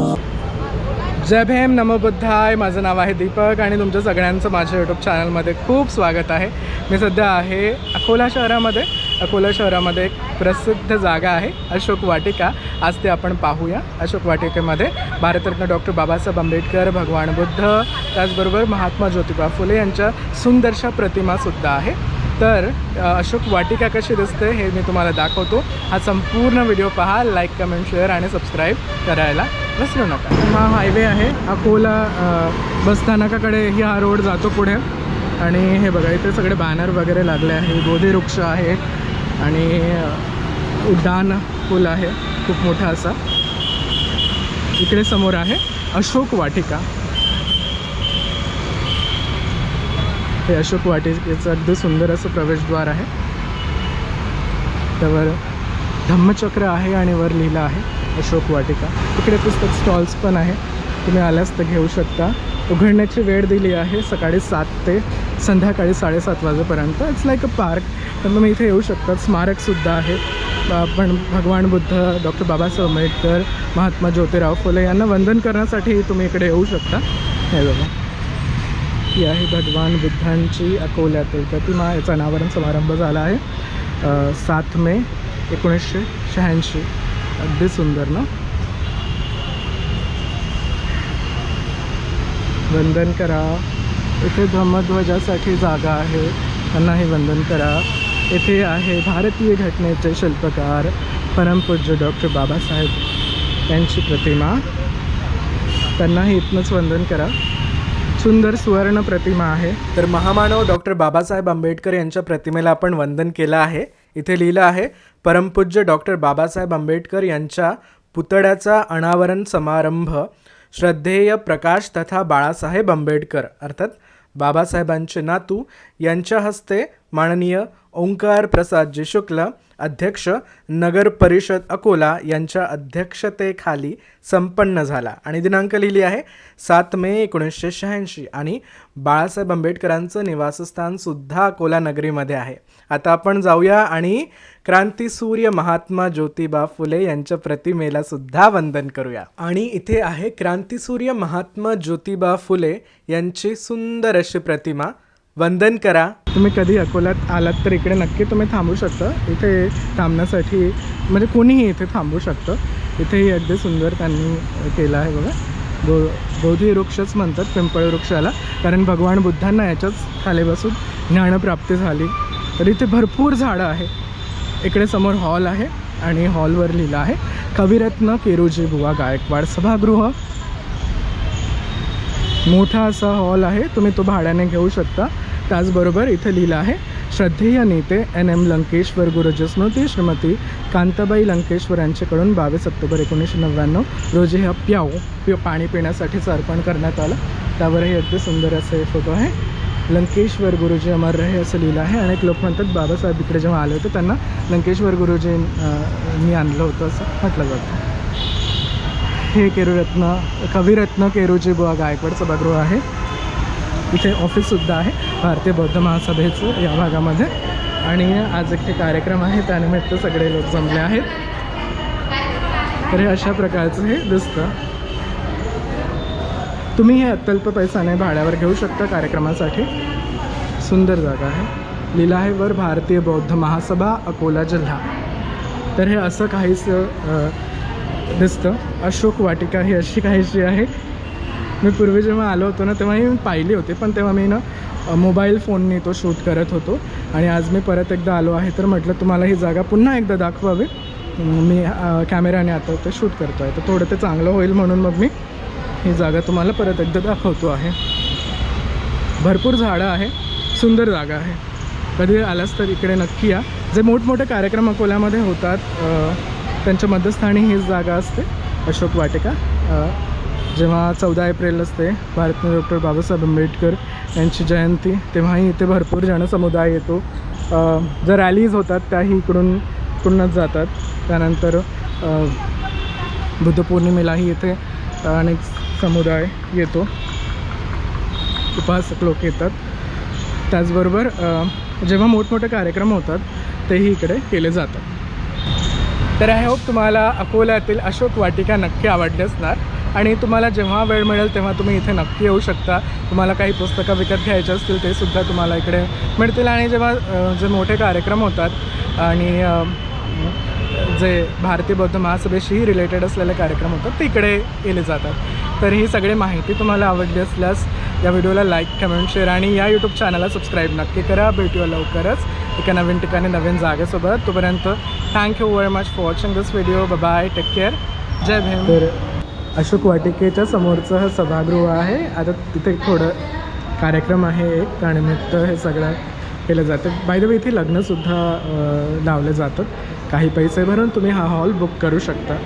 जय भीम नमो बुद्धाय. माझं नाव आहे दीपक आणि तुमच्या सगळ्यांचं माझ्या यूट्यूब चॅनलमध्ये खूप स्वागत आहे. मी सध्या आहे अकोला शहरामध्ये. अकोला शहरामध्ये एक प्रसिद्ध जागा आहे अशोक वाटिका. आज ते आपण पाहूया. अशोक वाटिकेमध्ये भारतरत्न डॉक्टर बाबासाहेब आंबेडकर भगवान बुद्ध त्याचबरोबर महात्मा ज्योतिबा फुले यांच्या सुंदरशा प्रतिमासुद्धा आहे. तर अशोक वाटिका कशी दिसते हे मी तुम्हाला दाखवतो. हा संपूर्ण व्हिडिओ पहा लाईक कमेंट शेअर आणि सबस्क्राईब करायला बसलो नका हा हायवे आहे. अकोला बसस्थानकाकडे ही हा रोड जातो पुढे. आणि हे बघा इथे सगळे बॅनर वगैरे लागले आहे. बोधी वृक्ष आहे. आणि उड्डाण पूल आहे. खूप मोठा असा. इकडे समोर आहे अशोक वाटिका. हे अशोक वाटिकेचं अगदी सुंदर असं प्रवेशद्वार आहे. त्यावर धम्मचक्र आहे आणि वर लिहिलं आहे. अशोक वाटिका. इकडे पुस्तक स्टॉल्स पण आहे. तुम्ही आल्यास तर घेऊ शकता. उघडण्याची वेळ दिली आहे सकाळी सात ते संध्याकाळी साडेसात वाजेपर्यंत. इट्स लाईक अ पार्क तर तुम्ही इथे येऊ शकता. स्मारकसुद्धा आहे. पण भगवान बुद्ध डॉक्टर बाबासाहेब आंबेडकर महात्मा ज्योतिराव फुले यांना वंदन करण्यासाठी तुम्ही इकडे येऊ शकता. हे बघा. ही आहे भगवान बुद्धांची अकोल्यातील प्रतिमा. याचा अनावरण समारंभ झाला आहे. सात मे एकोणीसशे शहाऐंशी. अगदी सुंदर ना? वंदन करा. इथे धम्मध्वजासाठी जागा आहे. त्यांनाही वंदन करा. येथे आहे भारतीय घटनेचे शिल्पकार परमपूज्य डॉक्टर बाबासाहेब. यांची प्रतिमा. त्यांनाही इथनंच वंदन करा. सुंदर सुवर्ण प्रतिमा आहे. तर महामानव डॉक्टर बाबासाहेब आंबेडकर यांच्या प्रतिमेला आपण वंदन केलं आहे. इथे लिहिलं आहे परमपूज्य डॉक्टर बाबासाहेब आंबेडकर यांच्या पुतळ्याचा अनावरण समारंभ श्रद्धेय प्रकाश तथा बाळासाहेब आंबेडकर अर्थात बाबासाहेबांचे नातू यांच्या हस्ते माननीय ओंकार प्रसादजी शुक्ल अध्यक्ष नगर परिषद अकोला यांच्या अध्यक्षतेखाली संपन्न झाला. आणि दिनांक लिहिली आहे सात मे एकोणीसशे शहाऐंशी. आणि बाळासाहेब आंबेडकरांचं निवासस्थान सुद्धा अकोला नगरीमध्ये आहे. आता आपण जाऊया आणि क्रांतीसूर्य महात्मा ज्योतिबा फुले यांच्या प्रतिमेला सुद्धा वंदन करूया. आणि इथे आहे क्रांतीसूर्य महात्मा ज्योतिबा फुले यांची सुंदर अशी प्रतिमा. वंदन करा. तुम्ही कधी अकोल्यात आलात तर इकडे नक्की तुम्ही थांबू शकता. इथे थांबण्यासाठी म्हणजे कोणीही इथे थांबू शकतं. इथेही अगदी सुंदर त्यांनी केलं आहे बघा. बो बोधी वृक्षच म्हणतात पिंपळ वृक्षाला. कारण भगवान बुद्धांना याच्याच खाली बसून ज्ञानप्राप्ती झाली. तर इथे भरपूर झाडं आहे. इकडे समोर हॉल आहे आणि हॉलवर लिहिलं आहे कविरत्न केरोजी बुवा गायकवाड सभागृह. मोठा असा हॉल आहे तुम्ही तो भाड्याने घेऊ शकता. त्याचबरोबर इथे लिहिलं आहे श्रद्धेय नेते एन. एम. लंकेश्वर गुरुजी स्मृती श्रीमती कांताबाई लंकेश्वर यांच्याकडून बावीस ऑक्टोबर एकोणीसशे नव्याण्णव रोजी हा प्याऊ प्य पाणी पिण्यासाठीच अर्पण करण्यात आलं. त्यावरही अगदी सुंदर असे फोटो आहे. लंकेश्वर गुरुजी अमर रहे असं लिहिलं आहे अनेक लोक म्हणतात बाबासाहेब इकडे जेव्हा आले होते त्यांना लंकेश्वर गुरुजींनी आणलं होतं असं म्हटलं जातं. हे केरुरत्न कविरत्न केरुजी बुवा गायकवाड सभागृह आहे. इथे ऑफिससुद्धा आहे भारतीय बौद्ध महासभेचं या भागामध्ये. आणि आज एक हे कार्यक्रम आहे त्यानिमित्त सगळे लोक जमले आहेत. तर हे अशा प्रकारचं हे दिसतं. तुम्ही हे अत्यल्प पैशाने भाड्यावर घेऊ शकता कार्यक्रमासाठी. सुंदर जागा आहे. लिहिलं आहे वर भारतीय बौद्ध महासभा अकोला जिल्हा. तर हे असं काहीच दिसतं. अशोक वाटिका ही अशी काहीशी आहे. मी पूर्वी जेव्हा आलो होतो ना तेव्हाही मी पाहिली होती पण तेव्हा मी ना मोबाईल फोनने तो शूट करत होतो. आणि आज मी परत एकदा आलो आहे तर म्हटलं तुम्हाला ही जागा पुन्हा एकदा दाखवावी. मी कॅमेराने आता ते शूट करतो आहे तर थोडं ते चांगलं होईल म्हणून मग मी ही जागा तुम्हाला परत एकदा दाखवतो आहे. भरपूर झाडं आहे सुंदर जागा आहे. कधी आलास तर इकडे नक्की या. जे मोठमोठे कार्यक्रम अकोल्यामध्ये होतात त्यांच्या मध्यस्थानी हीच जागा असते अशोक वाटिका जेव्हा चौदा एप्रिल असते भारतीय डॉक्टर बाबासाहेब आंबेडकर यांची जयंती तेव्हाही इथे भरपूर जनसमुदाय येतो. ज्या रॅलीज होतात त्याही इकडून इकडूनच जातात. त्यानंतर बुद्धपौर्णिमेलाही इथे अनेक समुदाय येतो. उपासक लोक येतात. त्याचबरोबर जेव्हा मोठमोठे कार्यक्रम होतात तेही इकडे केले जातात. तर आय होप तुम्हाला अकोल्यातील अशोक वाटिका नक्की आवडली असणार. आणि तुम्हाला जेव्हा वेळ मिळेल तेव्हा तुम्ही इथे नक्की येऊ शकता. तुम्हाला काही पुस्तकं विकत घ्यायची असतील ते सुद्धा तुम्हाला इकडे मिळतील. आणि जेव्हा जे मोठे कार्यक्रम होतात आणि जे भारतीय बौद्ध महासभेशीही रिलेटेड असलेले कार्यक्रम होतात ते इकडे केले जातात. तर ही सगळी माहिती तुम्हाला आवडली असल्यास या व्हिडिओला लाईक कमेंट शेअर आणि या यूट्यूब चॅनलला सबस्क्राईब नक्की करा. भेटूया लवकरच एका नवीन ठिकाणी नवीन जागेसोबत. तोपर्यंत thank you very much for watching this video bye take care जय भीम. तर अशोक वाटिकेच्या समोरचं हा सभागृह आहे. आता तिथे थोडं कार्यक्रम आहे एक त्यानिमित्त हे सगळं केलं जातं. बाय द वे इथे लग्नसुद्धा लावलं लावले जातात काही पैसे भरून तुम्ही हा हॉल बुक करू शकता.